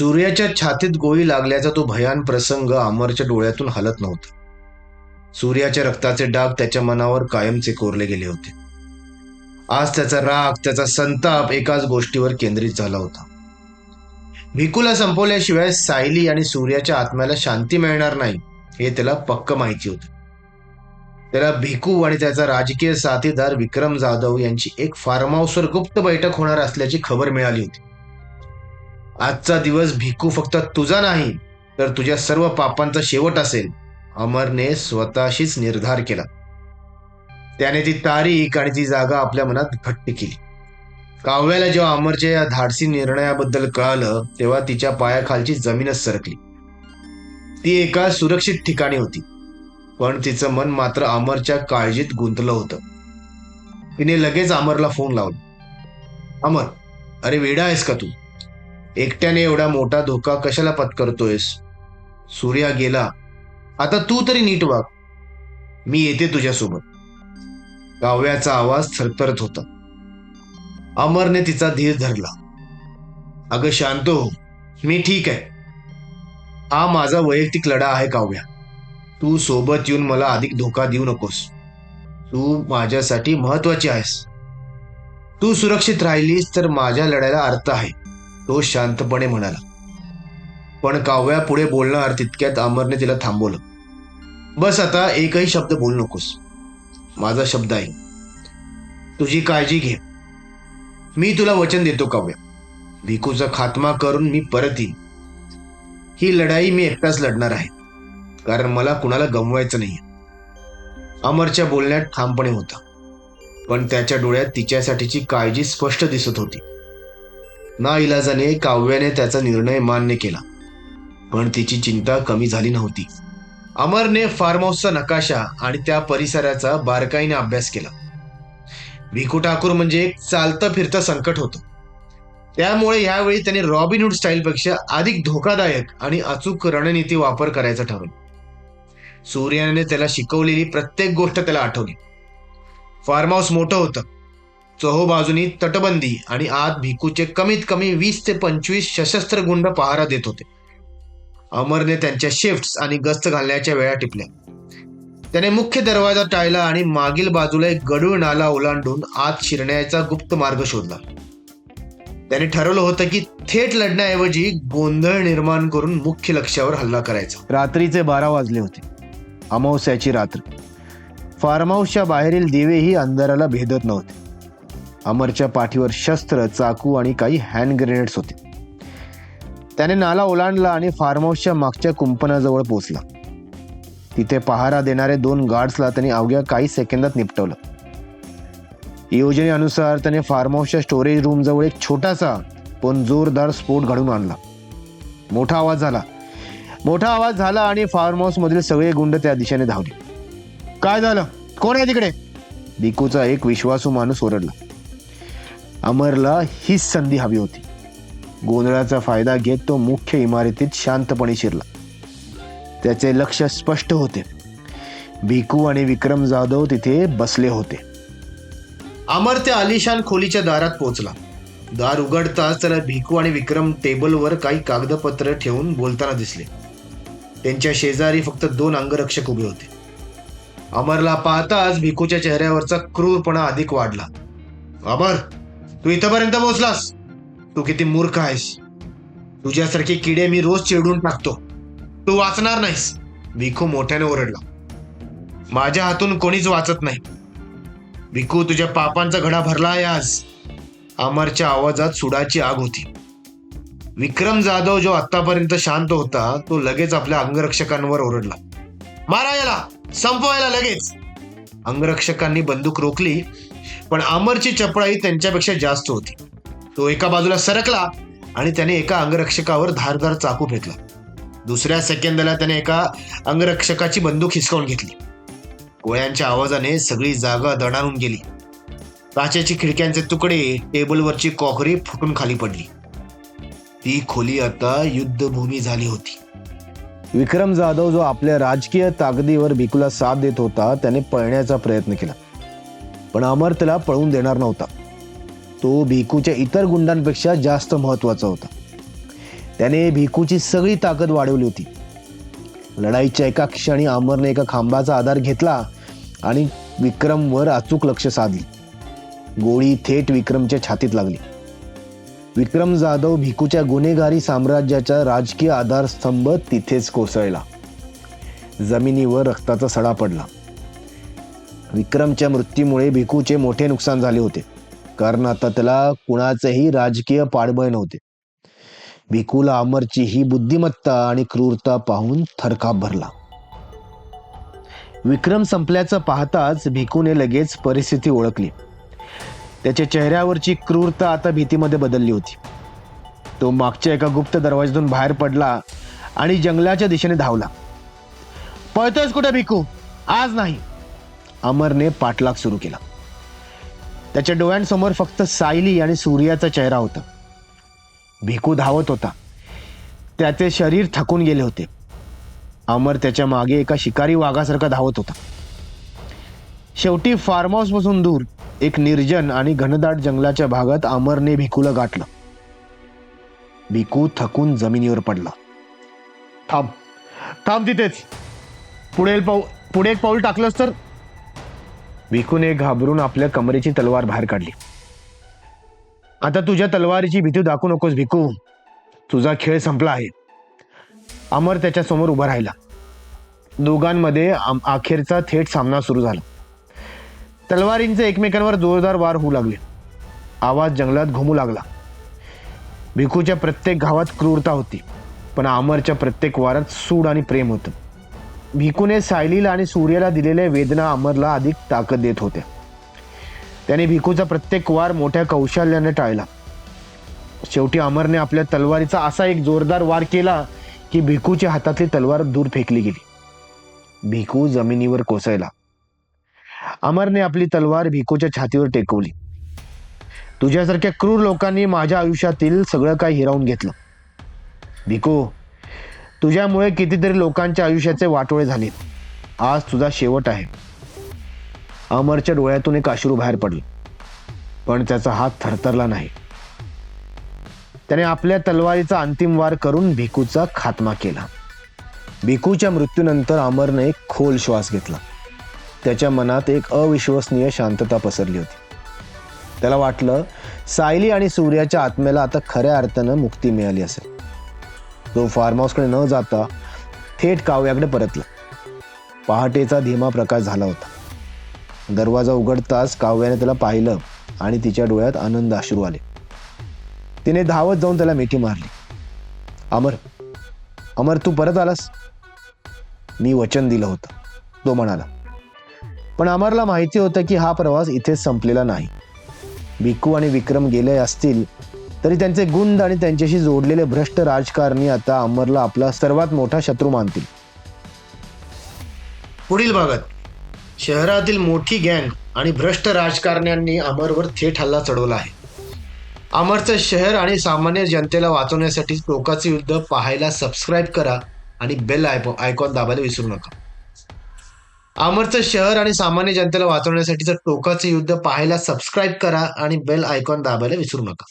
सूर्याच्या छातीत गोळी लागल्याचा तो भयान प्रसंग अमरच्या डोळ्यातून हलत नव्हता. सूर्याच्या रक्ताचे डाग त्याच्या मनावर कायमचे कोरले गेले होते. आज त्याचा राग त्याचा संताप एकाच गोष्टीवर केंद्रित झाला होता. भिकूला संपवल्याशिवाय सायली आणि सूर्याच्या आत्म्याला शांती मिळणार नाही हे त्याला पक्क माहिती होते. त्याला भिकू आणि त्याचा राजकीय साथीदार विक्रम जाधव यांची एक फार्म हाऊसवर गुप्त बैठक होणार असल्याची खबर मिळाली होती. आजचा दिवस भिकू फक्त तुझा नाही तर तुझ्या सर्व पापांचा शेवट असेल. अमरने स्वतःशीच निर्धार केला. त्याने ती तारीख आणि ती जागा आपल्या मनात घट्ट केली. काव्याला जेव्हा अमरच्या या धाडसी निर्णयाबद्दल कळालं तेव्हा तिच्या पायाखालची जमीनच सरकली. ती एका सुरक्षित ठिकाणी होती पण तिचं मन मात्र अमरच्या काळजीत गुंतलं होतं. तिने लगेच अमरला फोन लावला. अमर अरे वेडा आहेस का तू? एकट्याने एवढा मोठा धोका कशाला पत्करतोयस? सूर्या गेला. आता तू तरी नीट वाग. मी येते तुझ्यासोबत. काव्याचा आवाज थरथरत होता. अमरने तिचा धीर धरला. अगं शांत हो. मी ठीक आहे. हा माझा वैयक्तिक लढा आहे काव्या. तू सोबत येऊन मला अधिक धोका देऊ नकोस. तू माझ्यासाठी महत्वाची आहेस. तू सुरक्षित राहिलीस तर माझ्या लढ्याला अर्थ आहे. तो शांतपणे म्हणाला. पण काव्या पुढे बोलणार तितक्यात अमरने तिला थांबवलं. बस आता एकही शब्द बोलू नकोस. माझा शब्द आहे. तुझी काळजी घे. मी तुला वचन देतो काव्या. भिकूचा खात्मा करून मी परत येईन. ही लढाई मी एकटाच लढणार आहे. कारण मला कुणाला गमवायचं नाही अमरच्या बोलण्यात ठामपणे होता. पण त्याच्या डोळ्यात तिच्यासाठीची काळजी स्पष्ट दिसत होती. ना इलाजाने काव्याने त्याचा निर्णय मान्य केला. पण तिची चिंता कमी झाली नव्हती. अमरने फार्म हाऊसचा नकाशा आणि त्या परिसराचा बारकाईने अभ्यास केला. भिकू ठाकूर म्हणजे एक चालतं फिरतं संकट होतं. त्यामुळे यावेळी त्याने रॉबिनहूड स्टाईलपेक्षा अधिक धोकादायक आणि अचूक रणनीती वापर करायचा ठरवलं. सूर्याने त्याला शिकवलेली प्रत्येक गोष्ट त्याला आठवली. फार्म हाऊस मोठं होतं. चहोबाजूनी तटबंदी आणि आत भिकूचे कमीत कमी वीस ते पंचवीस सशस्त्र गुंड पहारा देत होते. अमरने त्यांच्या शिफ्ट्स आणि गस्त घालण्याच्या वेळा टिपल्या. त्याने मुख्य दरवाजा टाळला आणि मागील बाजूला एक गडूळ नाला ओलांडून आत शिरण्याचा गुप्त मार्ग शोधला. त्याने ठरवलं होतं की थेट लढण्याऐवजी गोंधळ निर्माण करून मुख्य लक्ष्यावर हल्ला करायचा. रात्रीचे बारा वाजले होते. अमावस्याची रात्र. फार्म हाऊसच्या बाहेरील दिवेही अंधाराला भेदत नव्हते. अमरच्या पाठीवर शस्त्र चाकू आणि काही हँड ग्रेनेड्स होते. त्याने नाला ओलांडला आणि फार्म हाऊसच्या मागच्या कुंपणाजवळ पोहोचला. तिथे पहारा देणारे दोन गार्ड्सला त्यांनी अवघ्या काही सेकंदात निपटवलं. योजनेनुसार त्याने फार्म हाऊसच्या स्टोरेज रूम जवळ एक छोटासा पण जोरदार स्फोट घडून आणला. मोठा आवाज झाला. मोठा आवाज झाला आणि फार्म हाऊस मधील सगळे गुंड त्या दिशेने धावले. काय झालं? कोण आहे तिकडे? दिकूचा एक विश्वासू माणूस ओरडला. अमरला हीच संधी हवी होती. गोंधळाचा फायदा घेत तो मुख्य इमारतीत शांतपणे शिरला. त्याचे लक्ष स्पष्ट होते. भिकू आणि विक्रम जाधव तिथे बसले होते. अमर त्या आलिशान खोलीच्या दारात पोहोचला. दार उघडताच त्याला भिकू आणि विक्रम टेबलवर काही कागदपत्र ठेवून बोलताना दिसले. त्यांच्या शेजारी फक्त दोन अंगरक्षक उभे होते. अमरला पाहताच भिकूच्या चेहऱ्यावरचा क्रूरपणा अधिक वाढला. अमर! तू इथपर्यंत पोहोचलास? तू किती मूर्ख आहेस. तुझ्यासारखे किडे मी रोज चिरडून टाकतो. तू वाचणार नाहीस. भिखू मोठ्याने ओरडला. माझ्या हातून कोणीच वाचत नाही. भिखू तुझ्या पापांचा घडा भरला आहे आज. अमरच्या आवाजात सुडाची आग होती. विक्रम जाधव जो आतापर्यंत शांत होता तो लगेच आपल्या अंगरक्षकांवर ओरडला. मारा याला! संपवायला लगेच! अंगरक्षकांनी बंदूक रोखली पण अमरची चपळाई त्यांच्यापेक्षा जास्त होती. तो एका बाजूला सरकला आणि त्याने एका अंगरक्षकावर धारदार चाकू फेकला. दुसऱ्या सेकंदाला त्याने एका अंगरक्षकाची बंदूक हिसकावून घेतली. गोळ्यांच्या आवाजाने सगळी जागा दणाणून गेली. काचेची खिडक्यांचे तुकडे टेबलवरची कॉकरी फुटून खाली पडली. ती खोली आता युद्धभूमी झाली होती. विक्रम जाधव जो आपल्या राजकीय ताकदीवर भिकूला साथ देत होता त्याने पळण्याचा प्रयत्न केला. पण अमर त्याला पळून देणार नव्हता. तो भिकूच्या इतर गुंडांपेक्षा जास्त महत्त्वाचा होता. त्याने भिकूची सगळी ताकद वाढवली होती. लढाईच्या एका क्षणी अमरने एका खांबाचा आधार घेतला आणि विक्रमवर अचूक लक्ष साधले. गोळी थेट विक्रमच्या छातीत लागली. विक्रम जाधव भिकूच्या गुन्हेगारी साम्राज्याचा राजकीय आधारस्तंभ तिथेच कोसळला. जमिनीवर रक्ताचा सडा पडला. विक्रमच्या मृत्यूमुळे भिकूचे मोठे नुकसान झाले होते. कारण आता त्याला कुणाचेही राजकीय पाठबळ नव्हते. भिकूला अमरची ही बुद्धिमत्ता आणि क्रूरता पाहून थरकाप भरला. विक्रम संपल्याचं पाहताच भिकूने लगेच परिस्थिती ओळखली. त्याच्या चेहऱ्यावरची क्रूरता आता भीतीमध्ये बदलली होती. तो मागच्या एका गुप्त दरवाज्यातून बाहेर पडला आणि जंगलाच्या दिशेने धावला. पळतोयस कुठे भिकू आज नाही. अमरने पाठलाग सुरू केला. त्याच्या डोळ्यांसमोर फक्त सायली आणि सूर्याचा चेहरा होता. भिकू धावत होता. त्याचे शरीर थकून गेले होते. अमर त्याच्यामागे एका शिकारी वाघासारखा धावत होता. शेवटी फार्म हाऊसपासून दूर एक निर्जन आणि घनदाट जंगलाच्या भागात अमरने भिकूला गाठलं. भिकू थकून जमिनीवर पडला. थांब थांब तिथेच. पुढे पाऊ पुढे एक पाऊल टाकलंस तर? भिकूने घाबरून आपल्या कमरेची तलवार बाहेर काढली. आता तुझ्या तलवारीची भीती दाखवू नकोस भिकू. तुझा खेळ संपला आहे. अमर त्याच्यासमोर उभा राहिला. दोघांमध्ये अखेरचा थेट सामना सुरू झाला. तलवारींचे एकमेकांवर जोरदार वार होऊ लागले. आवाज जंगलात घुमू लागला. भिकूच्या प्रत्येक गावात क्रूरता होती पण अमरच्या प्रत्येक वारात सूड आणि प्रेम होतं. भिकूने सायलीला आणि सूर्याला दिलेल्या वेदना अमरला अधिक ताकद देत होत्या. त्याने भिकूचा प्रत्येक वार मोठ्या कौशल्याने टाळला. शेवटी अमरने आपल्या तलवारीचा असा एक जोरदार वार केला की भिकूच्या हातातली तलवार दूर फेकली गेली. भिकू जमिनीवर कोसळला. अमरने आपली तलवार भिकूच्या छातीवर टेकवली. तुझ्यासारख्या क्रूर लोकांनी माझ्या आयुष्यातील सगळं काही हिरावून घेतलं. भिकू तुझ्यामुळे कितीतरी लोकांच्या आयुष्याचे वाटोळे झालेत. आज तुझा शेवट आहे. अमरच्या डोळ्यातून एक अश्रू बाहेर पडले. पण त्याचा हात थरथरला नाही. त्याने आपल्या तलवारीचा अंतिम वार करून भिकूचा खात्मा केला. भिकूच्या मृत्यूनंतर अमरने एक खोल श्वास घेतला. त्याच्या मनात एक अविश्वसनीय शांतता पसरली होती. त्याला वाटलं सायली आणि सूर्याच्या आत्म्याला आता खऱ्या अर्थानं मुक्ती मिळाली असेल. तो फार्म हाऊसकडे न जाता थेट काव्याकडे परतला. पहाटेचा धीमा प्रकाश झाला होता. दरवाजा उघडताच काव्याने त्याला पाहिलं आणि तिच्या डोळ्यात आनंद अश्रू आले. तिने धावत जाऊन त्याला मिठी मारली. अमर अमर तू परत आलास? मी वचन दिलं होतं तो म्हणाला. पण अमरला माहिती होतं की हा प्रवास इथेच संपलेला नाही. भिक्कू आणि विक्रम गेले असतील तरी त्यांचे गुंड आणि त्यांच्याशी जोडलेले भ्रष्ट राजकारणी आता अमरला आपला सर्वात मोठा शत्रू मानतील. पुढील भागात. शहरातील मोठी गँग आणि भ्रष्ट राजकारण्यांनी अमरवर थेट हल्ला चढवला आहे. अमरचं शहर आणि सामान्य जनतेला वाचवण्यासाठी टोकाचे युद्ध पाहायला सबस्क्राईब करा आणि बेल आयपो आयकॉन दाबायला विसरू नका. अमरचं शहर आणि सामान्य जनतेला वाचवण्यासाठीचं टोकाचे युद्ध पाहायला सबस्क्राईब करा आणि बेल आयकॉन दाबायला विसरू नका.